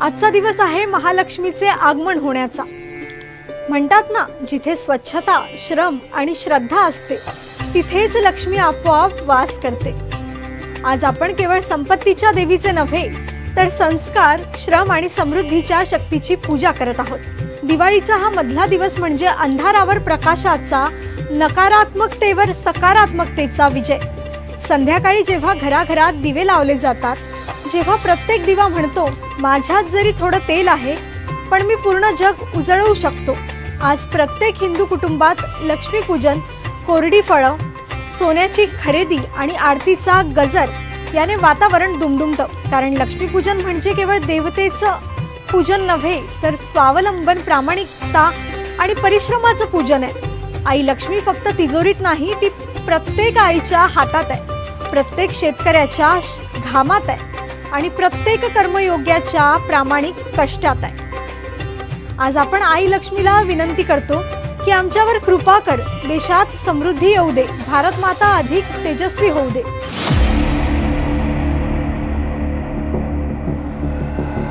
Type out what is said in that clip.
आजचा दिवस आहे महालक्ष्मीचे आगमन होण्याचा. म्हणतात ना जिथे स्वच्छता श्रम आणि श्रद्धा असते तिथेच लक्ष्मी आपोआप वास करते. आज आपण केवळ संपत्तीच्या देवीचे नव्हे तर संस्कार श्रम आणि समृद्धीच्या शक्तीची पूजा करत आहोत. दिवाळीचा हा मधला दिवस म्हणजे अंधारावर प्रकाशाचा नकारात्मकतेवर सकारात्मकतेचा विजय. संध्याकाळी जेव्हा घराघरात दिवे लावले जातात जेव्हा प्रत्येक दिवा म्हणतो माझ्यात जरी थोडं तेल आहे पण मी पूर्ण जग उजळवू शकतो. आज प्रत्येक हिंदू कुटुंबात लक्ष्मीपूजन कोरडी फळं सोन्याची खरेदी आणि आरतीचा गजर याने वातावरण दुमदुमतं. कारण लक्ष्मीपूजन म्हणजे केवळ देवतेचं पूजन नव्हे तर स्वावलंबन प्रामाणिकता आणि परिश्रमाचं पूजन आहे. आई लक्ष्मी फक्त तिजोरीत नाही ती प्रत्येक आईच्या हातात आहे. प्रत्येक शेतकऱ्याच्या घामात आहे. आणि प्रत्येक कर्मयोग्याच्या प्रामाणिक कष्टात आहे. आज आपण आई लक्ष्मीला विनंती करतो की आमच्यावर कृपा कर देशात समृद्धी येऊ दे भारत माता अधिक तेजस्वी होऊ दे.